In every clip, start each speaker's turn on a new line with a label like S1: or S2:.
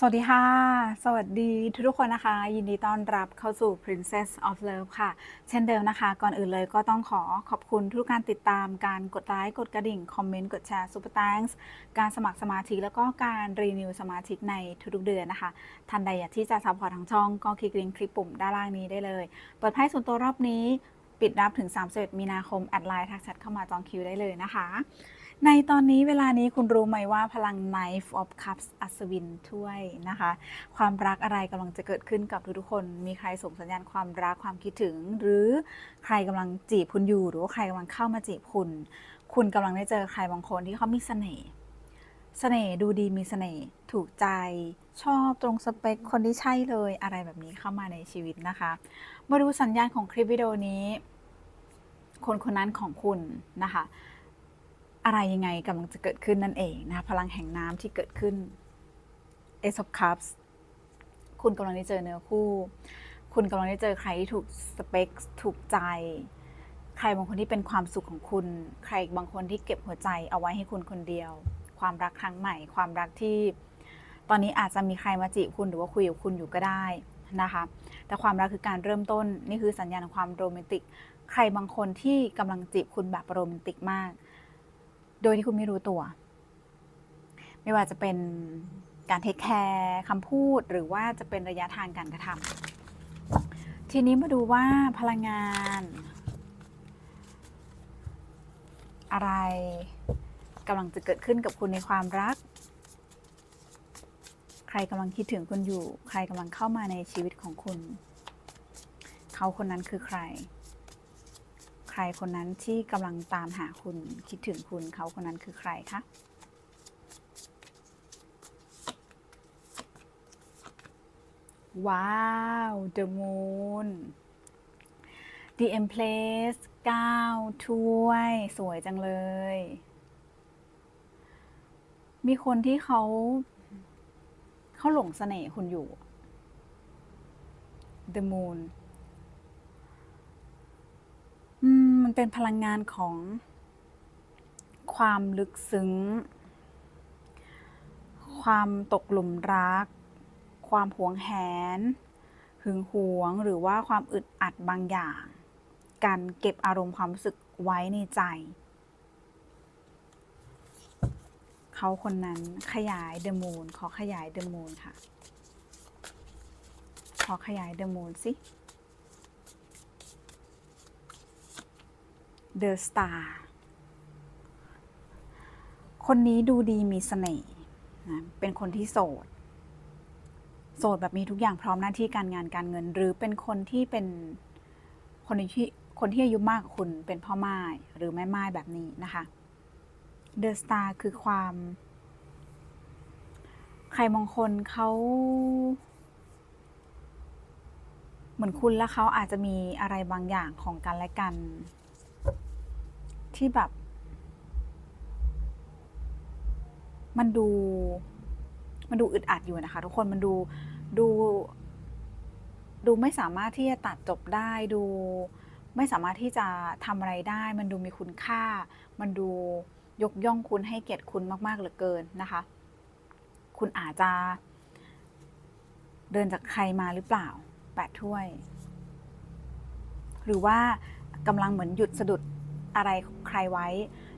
S1: สวัสดีค่ะ สวัสดีทุกๆคนนะคะ ยินดีต้อนรับเข้าสู่ Princess of Love ค่ะ เช่นเดิมนะคะ ก่อนอื่นเลยก็ต้องขอขอบคุณทุกการติดตามการกดไลค์กดกระดิ่ง คอมเมนต์ กดแชร์ Super Thanks การสมัครสมาชิกแล้วก็การรีนิวสมาชิกในทุกๆเดือนนะคะท่านใดอยากที่จะซัพพอร์ตทางช่อง ก็คลิกลิงก์คลิปปุ่มด้านล่างนี้ได้เลย เปิดไพ่ส่วนตัวรอบนี้ ปิดรับถึง31มีนาคมแอดไลน์ทักแชทเข้ามาจองคิวได้เลยนะคะ ในตอนนี้เวลานี้คุณรู้ไหมว่าพลัง Knife of Cups อัศวินถ้วยนะคะ ความรักอะไรกำลังจะเกิดขึ้นกับทุกๆคน มีใครส่งสัญญาณความรักความคิดถึง หรือใครกำลังจีบคุณอยู่ หรือว่าใครกำลังเข้ามาจีบคุณ คุณกำลังได้เจอใครบางคนที่เขามีเสน่ห์เสน่ห์ดูดีมีเสน่ห์ถูกใจชอบตรงสเปคคนที่ใช่เลยอะไรแบบนี้เข้ามาในชีวิตนะคะ มาดูสัญญาณของคลิปวิดีโอนี้ คนคนนั้นของคุณนะคะ อะไรยังไงกำลังจะเกิดขึ้นนั่นเองนะคะพลังแห่งน้ำที่เกิดขึ้น Ace of Cups คุณกำลังได้เจอเนื้อคู่ คุณกำลังได้เจอใครที่ถูกสเปคถูกใจ ใครบางคนที่เป็นความสุขของคุณ ใครบางคนที่เก็บหัวใจเอาไว้ให้คุณคนเดียว ความรักครั้งใหม่ ความรักที่ ตอนนี้อาจจะมีใครมาจีบคุณหรือว่าคุยกับคุณอยู่ก็ได้นะคะ แต่ความรักคือการเริ่มต้น นี่คือสัญญาณของความโรแมนติก ใครบางคนที่กำลังจีบคุณแบบโรแมนติกมาก โดยที่คุณไม่รู้ตัว ไม่ว่าจะเป็นการเทคแคร์คำพูดหรือว่าจะเป็นระยะทางการกระทำทีนี้มาดูว่าพลังงาน อะไรกำลังจะเกิดขึ้นกับคุณในความรัก ใครกำลังคิดถึงคุณอยู่ ใครกำลังเข้ามาในชีวิตของคุณ เขาคนนั้นคือใคร รคนนั้นที่กำลังตามหาคุณคิดถึงคุณเขาคนนั้นคือใครคะว้าว The Moon The Empress 9ถ้วย สวยจังเลย มีคนที่เขาเขาหลงเสน่ห์คุณอยู่ The Moon อื มันเป็นพลังงานของความลึกซึ้ง ความตกหลุมรัก ความหวงแหน หึงหวง หรือว่าความอึดอัดบางอย่าง การเก็บอารมณ์ความรู้สึกไว้ในใจ เขาคนนั้นขยายเดมูนขอขยายเดมูนค่ะ ขอขยายเดมูนสิ The Star คนนี้ดูดีมีเสน่ห์นะเป็นคนที่โสด โสดแบบมีทุกอย่างพร้อมหน้าที่การงานการเงิน หรือเป็นคนที่เป็นคนที่คนที่อายุมากกว่าคุณเป็นพ่อไม้หรือแม่ไม้แบบนี้นะคะ The Star คือความ ใครบางคนเขาเหมือนคุณและเขาอาจจะมีอะไรบางอย่างของกันและกัน ที่แบบ มันดู มันดูอึดอัดอยู่นะคะ ทุกคนมันดูดู ดูไม่สามารถที่จะตัดจบได้ดู ไม่สามารถที่จะทำอะไรได้ มันดูมีคุณค่า มันดูยกย่องคุณให้เกียรติคุณมาก ๆ เหลือเกินนะคะ คุณอาจจะ เดินจากใครมาหรือเปล่าแปดถ้วย หรือว่ากำลังเหมือนหยุดสะดุด อะไรใครไว้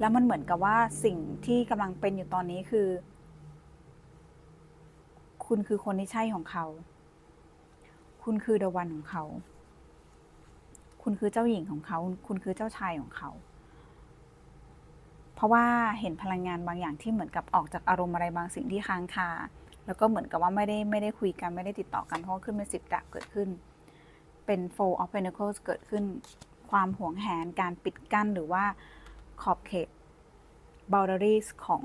S1: แล้วมันเหมือนกับว่าสิ่งที่กำลังเป็นอยู่ตอนนี้คือ คุณคือคนที่ใช่ของเขา คุณคือเดวันของเขา คุณคือเจ้าหญิงของเขา คุณคือเจ้าชายของเขา เพราะว่าเห็นพลังงานบางอย่างที่เหมือนกับออกจากอารมณ์อะไรบางสิ่งที่ค้างคา แล้วก็เหมือนกับว่าไม่ได้ไม่ได้คุยกันไม่ได้ติดต่อกันเพราะขึ้นเป็นสิบดาบเกิดขึ้น เป็น four of pentacles เกิดขึ้น ความหวงแหนการปิดกั้นหรือว่าขอบเขต boundaries ของ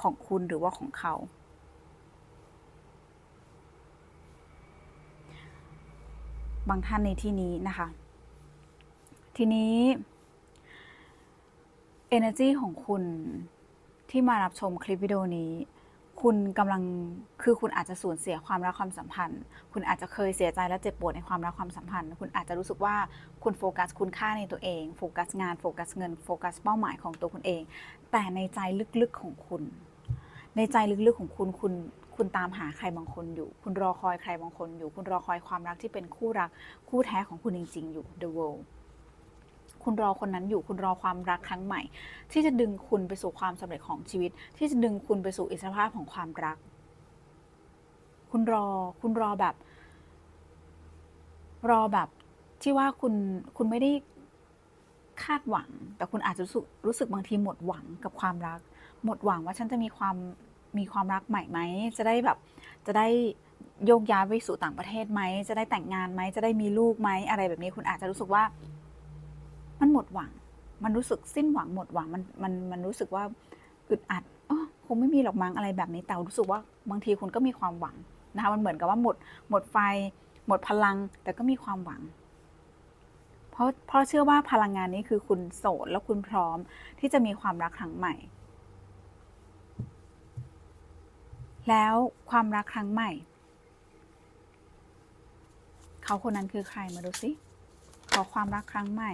S1: ของคุณหรือว่าของเขา บางท่านในที่นี้นะคะ ทีนี้ energy ของคุณที่มารับชมคลิปวิดีโอนี้ คุณกำลังคือคุณอาจจะสูญเสียความรักความสัมพันธ์ คุณอาจจะเคยเสียใจและเจ็บปวดในความรักความสัมพันธ์ คุณอาจจะรู้สึกว่าคุณโฟกัสคุณค่าในตัวเองโฟกัสงานโฟกัสเงินโฟกัสเป้าหมายของตัวคุณเอง แต่ในใจลึกๆของคุณ ในใจลึกๆของคุณคุณคุณตามหาใครบางคนอยู่ คุณรอคอยใครบางคนอยู่ คุณรอคอยความรักที่เป็นคู่รักคู่แท้ของคุณจริง ๆ อยู่ the world คุณรอคนนั้นอยู่คุณรอความรักครั้งใหม่ ที่จะดึงคุณไปสู่ความสำเร็จของชีวิต ที่จะดึงคุณไปสู่อิสรภาพของความรัก คุณรอคุณรอแบบ รอแบบที่ว่าคุณคุณไม่ได้คาดหวัง แต่คุณอาจจะรู้สึกรู้สึกบางทีหมดหวังกับความรัก หมดหวังว่าฉันจะมีความมีความรักใหม่ไหมจะได้แบบจะได้โยกย้ายไปสู่ต่างประเทศไหม จะได้แต่งงานไหม จะได้มีลูกไหม อะไรแบบนี้คุณอาจจะรู้สึกว่า มันหมดหวัง มันรู้สึกสิ้นหวังหมดหวังมันมันมันรู้สึกว่าอึดอัดอ๋อคงไม่มีหรอกมั้งอะไรแบบนี้แต่รู้สึกว่าบางทีคุณก็มีความหวังนะคะมันเหมือนกับว่าหมดหมดไฟ หมดพลัง แต่ก็มีความหวัง เพราะเพราะเชื่อว่าพลังงานนี้คือคุณโสดแล้วคุณพร้อมที่จะมีความรักครั้งใหม่ แล้วความรักครั้งใหม่ เขาคนนั้นคือใครมาดูสิขอความรักครั้งใหม่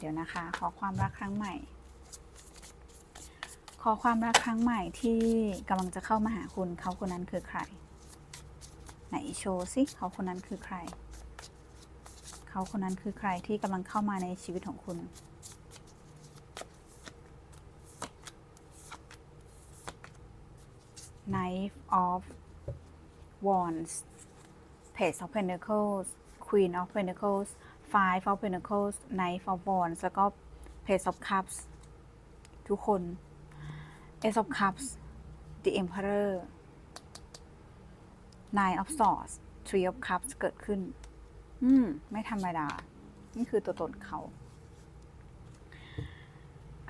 S1: เดี๋ยวนะคะ ขอความรักครั้งใหม่ ขอความรักครั้งใหม่ที่กำลังจะเข้ามาหาคุณเขาคนนั้นคือใคร ไหนโชว์สิเขาคนนั้นคือใคร เขาคนนั้นคือใครที่กำลังเข้ามาในชีวิตของคุณ Knife of Wands Page of Pentacles Queen of Pentacles Five of Pentacles Knife of Wands แล้วก็ Page of Cups ทุกคน Ace of Cups The Emperor Nine of Swords Three of Cups เกิดขึ้น อืม ไม่ธรรมดา นี่คือตัวตนเขา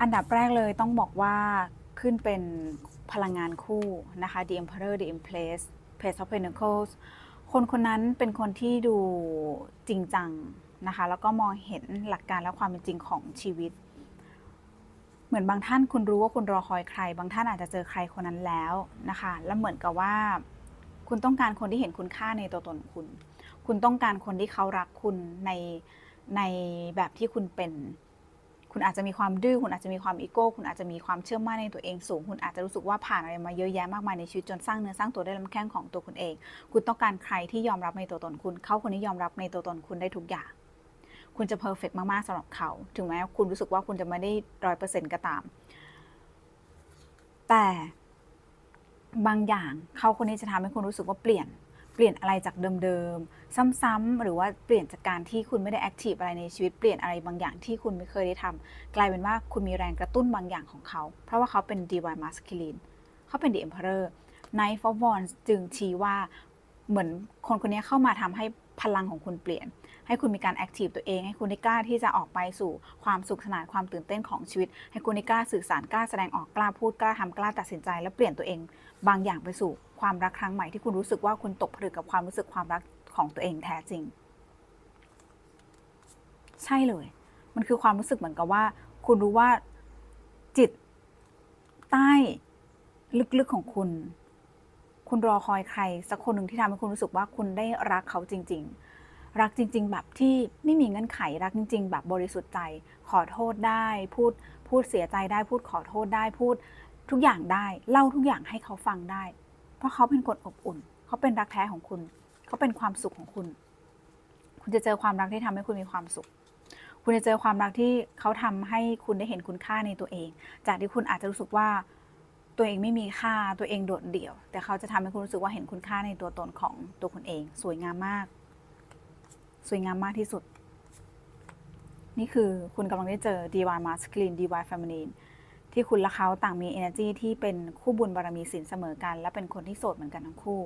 S1: อันดับแรกเลยต้องบอกว่าขึ้นเป็นพลังงานคู่นะคะ The Emperor The Empress Page of Pentacles คนคนนั้นเป็นคนที่ดูจริงจัง นะคะ แล้วก็มองเห็นหลักการและความเป็นจริงของชีวิต เหมือนบางท่านคุณรู้ว่าคุณรอคอยใคร บางท่านอาจจะเจอใครคนนั้นแล้วนะคะ แล้วเหมือนกับว่า คุณต้องการคนที่เห็นคุณค่าในตัวตนของคุณ คุณต้องการคนที่เขารักคุณในในแบบที่คุณเป็น คุณอาจจะมีความดื้อ คุณอาจจะมีความอีโก้ คุณอาจจะมีความเชื่อมั่นในตัวเองสูง คุณอาจจะรู้สึกว่าผ่านอะไรมาเยอะแยะมากมายในชีวิตจนสร้างเนื้อสร้างตัวได้ลำแข้งของตัวคุณเอง คุณต้องการใครที่ยอมรับในตัวตนคุณ เขาคนนี้ยอมรับในตัวตนคุณได้ทุกอย่าง คุณจะเพอร์เฟกมาก ๆสำหรับเขา ถึงแม้คุณรู้สึกว่าคุณจะไม่ได้ร้อยเปอร์เซ็นต์ก็ตาม แต่บางอย่างเขาคนนี้จะทำให้คุณรู้สึกว่าเปลี่ยน เปลี่ยนอะไรจากเดิมๆ ซ้ำๆหรือว่าเปลี่ยนจากการที่คุณไม่ได้แอคทีฟอะไรในชีวิต เปลี่ยนอะไรบางอย่างที่คุณไม่เคยได้ทำกลายเป็นว่าคุณมีแรงกระตุ้นบางอย่างของเขา เพราะว่าเขาเป็น divine masculine เขาเป็น the emperor knight of wands จึงชี้ว่าเหมือนคนคนนี้เข้ามาทำให้พลังของคุณเปลี่ยน ให้คุณมีการแอคทีฟตัวเอง ให้คุณได้กล้าที่จะออกไปสู่ความสุขสนานความตื่นเต้นของชีวิต ให้คุณได้กล้าสื่อสารกล้าแสดงออกกล้าพูดกล้าทำกล้าตัดสินใจ และเปลี่ยนตัวเอง บางอย่างไปสู่ความรักครั้งใหม่ที่คุณรู้สึกว่าคุณตกผลึกกับความรู้สึกความรักของตัวเองแท้จริง ใช่เลย มันคือความรู้สึกเหมือนกับว่า คุณรู้ว่าจิตใต้ลึกๆของคุณ คุณรอคอยใคร สักคนหนึ่งที่ทำให้คุณรู้สึกว่าคุณได้รักเขาจริง ๆ รักจริง ๆ แบบที่ไม่มีเงื่อนไขรักจริง ๆ แบบบริสุทธิ์ใจ ขอโทษได้ พูดพูดเสียใจได้พูดขอโทษได้พูดทุกอย่างได้เล่าทุกอย่างให้เขาฟังได้ เพราะเขาเป็นคนอบอุ่น เขาเป็นรักแท้ของคุณ เขาเป็นความสุขของคุณ คุณจะเจอความรักที่ทำให้คุณมีความสุข คุณจะเจอความรักที่เขาทำให้คุณได้เห็นคุณค่าในตัวเอง จากที่คุณอาจจะรู้สึกว่าตัวเองไม่มีค่าตัวเองโดดเดี่ยว แต่เขาจะทำให้คุณรู้สึกว่าเห็นคุณค่าในตัวตนของตัวคุณเอง สวยงามมาก สวยงามมากที่สุด นี่คือคุณกำลังได้เจอ divine masculine divine feminine ที่คุณและเขาต่างมี energy ที่เป็นคู่บุญบารมีสินเสมอกัน และเป็นคนที่โสดเหมือนกันทั้งคู่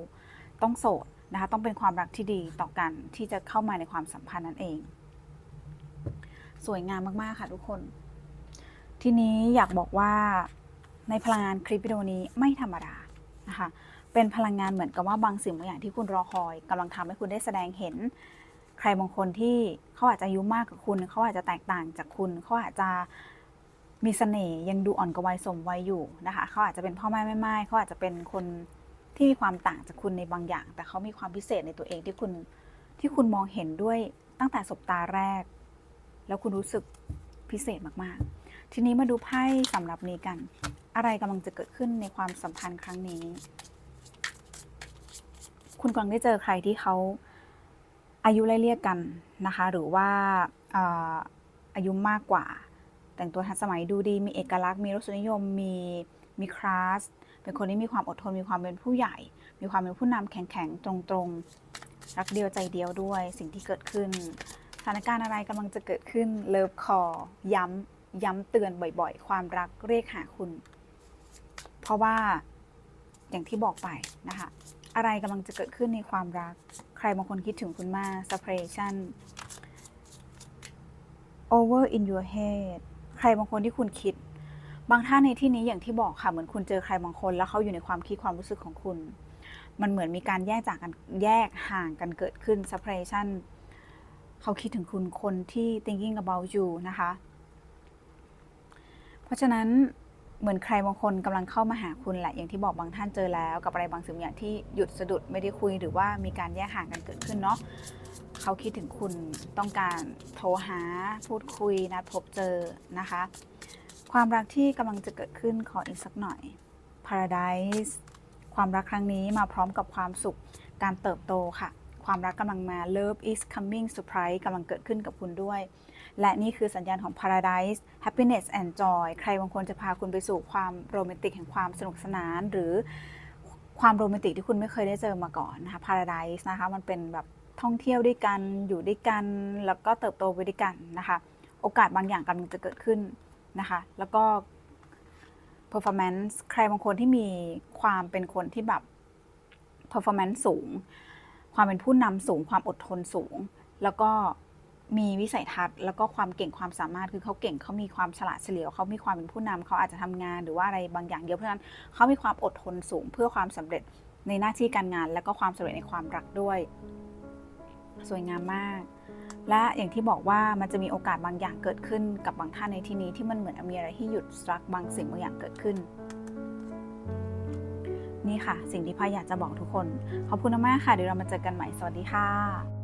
S1: ต้องโสดนะคะต้องเป็นความรักที่ดีต่อกันที่จะเข้ามาในความสัมพันธ์นั่นเอง สวยงามมาก ๆ ค่ะทุกคน ทีนี้อยากบอกว่าในพลังงานคลิปวิดีโอนี้ไม่ธรรมดานะคะเป็นพลังงานเหมือนกับว่าบางสิ่งบางอย่างที่คุณรอคอยกำลังทำให้คุณได้แสดงเห็น ใครบางคนที่เขาอาจจะอายุมากกว่าคุณ เขาอาจจะแตกต่างจากคุณ เขาอาจจะมีเสน่ห์ยังดูอ่อนกว่าวัยสมวัยอยู่นะคะ เขาอาจจะเป็นพ่อแม่แม่ไม้เขาอาจจะเป็นคนที่มีความต่างจากคุณในบางอย่าง แต่เขามีความพิเศษในตัวเองที่คุณที่คุณมองเห็นด้วยตั้งแต่สบตาแรก แล้วคุณรู้สึกพิเศษมากๆ ทีนี้มาดูไพ่สำหรับนี้กัน อะไรกำลังจะเกิดขึ้นในความสัมพันธ์ครั้งนี้ คุณกำลังได้เจอใครที่เขา อายุไล่เลี่ยกกันนะคะ หรือว่าอายุมากกว่า แต่งตัวทันสมัยดูดีมีเอกลักษณ์มีรสนิยมมีมีคลาสเป็นคนที่มีความอดทนมีความเป็นผู้ใหญ่ มีความเป็นผู้นำแข็งๆ ตรงๆ รักเดียวใจเดียวด้วยสิ่งที่เกิดขึ้นสถานการณ์อะไรกำลังจะเกิดขึ้นเลิฟคอย้ำย้ำเตือนบ่อยๆ ความรักเรียกหาคุณ เพราะว่าอย่างที่บอกไปนะคะ อะไรกำลังจะเกิดขึ้นในความรัก ใครบางคนคิดถึงคุณมาก separation over in your head ใครบางคนที่คุณคิด บางท่านในที่นี้อย่างที่บอกค่ะ เหมือนคุณเจอใครบางคน แล้วเขาอยู่ในความคิดความรู้สึกของคุณ มันเหมือนมีการแยกจากกันแยกห่างกันเกิดขึ้น separation เขาคิดถึงคุณคนที่ thinking about you นะคะ เพราะฉะนั้น เหมือนใครบางคนกำลังเข้ามาหาคุณแหละ อย่างที่บอกบางท่านเจอแล้ว กับอะไรบางสิ่งบางอย่างที่หยุดสะดุดไม่ได้คุยหรือว่ามีการแยกห่างกันเกิดขึ้นเนาะเขาคิดถึงคุณต้องการโทรหาพูดคุยนัดพบเจอนะคะ ความรักที่กำลังจะเกิดขึ้นขออีกสักหน่อย Paradise ความรักครั้งนี้มาพร้อมกับความสุขการเติบโตค่ะ ความรักกำลังมา Love is coming surprise กำลังเกิดขึ้นกับคุณด้วย และนี่คือสัญญาณของ Paradise Happiness and Joy ใครบางคนจะพาคุณไปสู่ความโรแมนติกแห่งความสนุกสนาน หรือความโรแมนติกที่คุณไม่เคยได้เจอมาก่อนนะคะ Paradise นะคะมันเป็นแบบท่องเที่ยวด้วยกันอยู่ด้วยกัน แล้วก็เติบโตไปด้วยกันนะคะ โอกาสบางอย่างกำลังจะเกิดขึ้นนะคะ แล้วก็ performance ใครบางคนที่มีความเป็นคนที่แบบ performance สูง ความเป็นผู้นำสูง ความอดทนสูง แล้วก็ มีวิสัยทัศน์แล้วก็ความเก่งความสามารถคือเขาเก่งเขามีความฉลาดเฉลียวเขามีความเป็นผู้นำเขาอาจจะทำงานหรือว่าอะไรบางอย่างเดียวเพราะฉะนั้นเขามีความอดทนสูงเพื่อความสำเร็จในหน้าที่การงาน แล้วก็ความสำเร็จในความรักด้วย สวยงามมาก และอย่างที่บอกว่ามันจะมีโอกาสบางอย่างเกิดขึ้นกับบางท่านในที่นี้ที่มันเหมือนมีอะไรที่หยุดสตรักบางสิ่งบางอย่างเกิดขึ้นนี่ค่ะ สิ่งที่พายอยากจะบอกทุกคน ขอบคุณมากค่ะ เดี๋ยวเรามาเจอกันใหม่ สวัสดีค่ะ